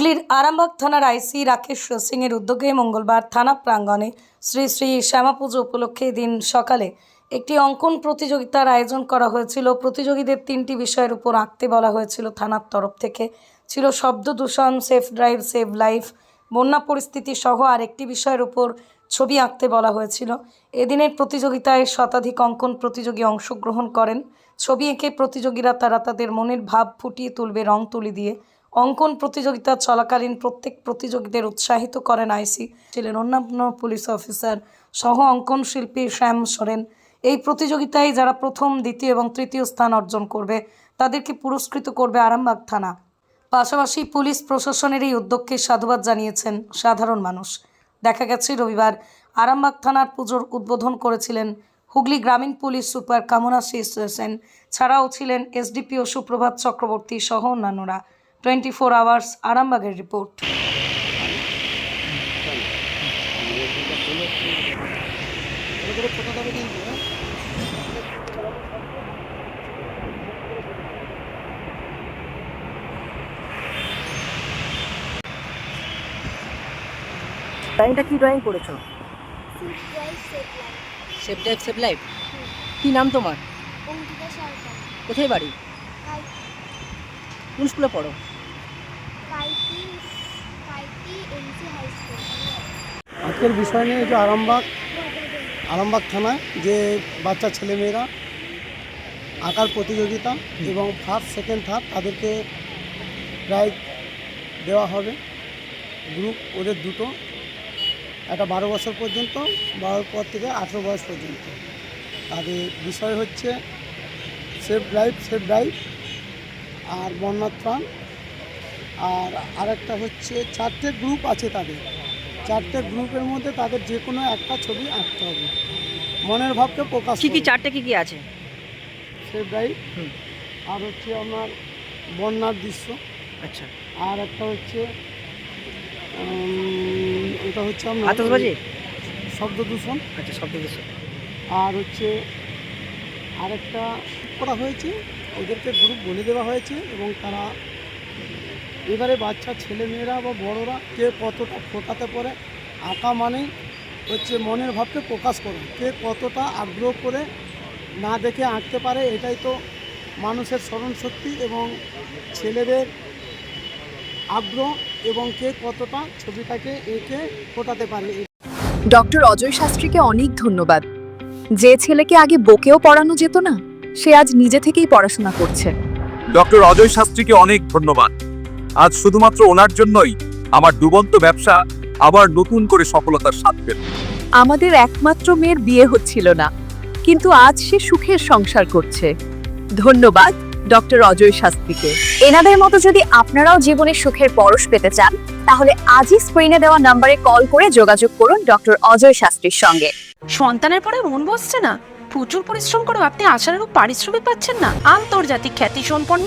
হুগলির আরামবাগ থানার আইসি রাকেশ সিংয়ের উদ্যোগে মঙ্গলবার থানা প্রাঙ্গণে শ্রী শ্রী শ্যামা পুজো উপলক্ষে দিন সকালে একটি অঙ্কন প্রতিযোগিতার আয়োজন করা হয়েছিল। প্রতিযোগীদের তিনটি বিষয়ের উপর আঁকতে বলা হয়েছিল থানার তরফ থেকে। ছিল শব্দ দূষণ, সেফ ড্রাইভ, সেভ লাইফ, বন্যা পরিস্থিতি সহ আরেকটি বিষয়ের উপর ছবি আঁকতে বলা হয়েছিল। এদিনের প্রতিযোগিতায় শতাধিক অঙ্কন প্রতিযোগী অংশগ্রহণ করেন। ছবি এঁকে প্রতিযোগীরা তারা তাদের মনের ভাব ফুটিয়ে তুলবে, রং তুলি দিয়ে অঙ্কন প্রতিযোগিতা চলাকালীন প্রত্যেক প্রতিযোগীদের উৎসাহিত করেন আইসি ছিলেন অন্যান্য পুলিশ অফিসার সহ অঙ্কন শিল্পী শ্যাম সোরেন। এই প্রতিযোগিতায় যারা প্রথম, দ্বিতীয় এবং তৃতীয় স্থান অর্জন করবে, তাদেরকে পুরস্কৃত করবে আরামবাগ থানা। পাশাপাশি পুলিশ প্রশাসনের এই উদ্যোগকে সাধুবাদ জানিয়েছেন সাধারণ মানুষ। দেখা গেছে, রবিবার আরামবাগ থানার পুজোর উদ্বোধন করেছিলেন হুগলি গ্রামীণ পুলিশ সুপার কামনা সেন। ছাড়াও ছিলেন এসডিপিও সুপ্রভাত চক্রবর্তী সহ অন্যান্যরা। টোয়েন্টি ফোর আওয়ার্স আরামবাগের রিপোর্ট। ড্রয়িংটা কি ড্রয়িং করেছ? সেভ লাইফ সেভ লাইফ কি নাম তোমার? কোথায় বাড়ি? কোন স্কুলে পড়ো? আজকের বিষয় নিয়ে যে আরামবাগ আরামবাগ থানায় যে বাচ্চা ছেলেমেয়েরা আঁকার প্রতিযোগিতা এবং ফার্স্ট সেকেন্ড থার্ড তাদেরকে প্রাইজ দেওয়া হবে। গ্রুপ ওদের দুটো। একটা বারো বছর পর্যন্ত, বারোর পর থেকে আঠেরো বয়স পর্যন্ত। তাদের বিষয় হচ্ছে সেফ লাইফ সেফ ড্রাইভ আর বন্যার ত্রাণ আর আরেকটা হচ্ছে চারটে গ্রুপ আছে তাদের। চারটে গ্রুপের মধ্যে তাদের যে কোনো একটা ছবি আঁকতে হবে। মনের ভাবকে প্রকাশ কি কি। চারটে কী কী আছে? সেফ হুম। আর হচ্ছে আপনার বন্যার দৃশ্য। আচ্ছা। আর একটা হচ্ছে এটা হচ্ছে আপনার আতসবাজি শব্দ দূষণ। আচ্ছা শব্দ দৃশ্য আর হচ্ছে আরেকটা করা হয়েছে। ওদেরকে গ্রুপ বলে দেওয়া হয়েছে এবং তারা এবারে বাচ্চা ছেলেমেয়েরা বা বড়রা কে কতটা ফোটাতে পারে আঁকা মানে হচ্ছে মনের ভাবকে প্রকাশ করে। কে কতটা আগ্রহ করে না দেখে আঁকতে পারে এটাই তো মানুষের স্মরণশক্তি এবং ছেলেদের আগ্রহ এবং কে কতটা ছবিটাকে এঁকে ফোটাতে পারে। ডক্টর অজয় শাস্ত্রীকে অনেক ধন্যবাদ। যে ছেলেকে আগে বকেও পড়ানো যেত না সে আজ নিজে থেকেই পড়াশোনা করছে। ডক্টর অজয় শাস্ত্রীকে অনেক ধন্যবাদ। আজ শুধুমাত্র ওনার জন্যই আমার ডুবন্ত ব্যবসা আবার নতুন করে সফলতার স্বাদ পেল। আমাদের একমাত্র মেয়ের বিয়ে হচ্ছিল না কিন্তু আজ সে সুখের সংসার করছে। ধন্যবাদ ডক্টর অজয় শাস্ত্রীকে। এনাদের মতো যদি আপনারাও জীবনে সুখের পরশ পেতে চান তাহলে আজই স্ক্রিনে দেওয়া নম্বরে কল করে যোগাযোগ করুন ডক্টর অজয় শাস্ত্রীর সঙ্গে। সন্তানের পরে মন বসছে না। প্রচুর পরিশ্রম করেও আপনি আশানুরূপ পারিশ্রমিক পাচ্ছেন না। আন্তর্জাতিক খ্যাতি সম্পন্ন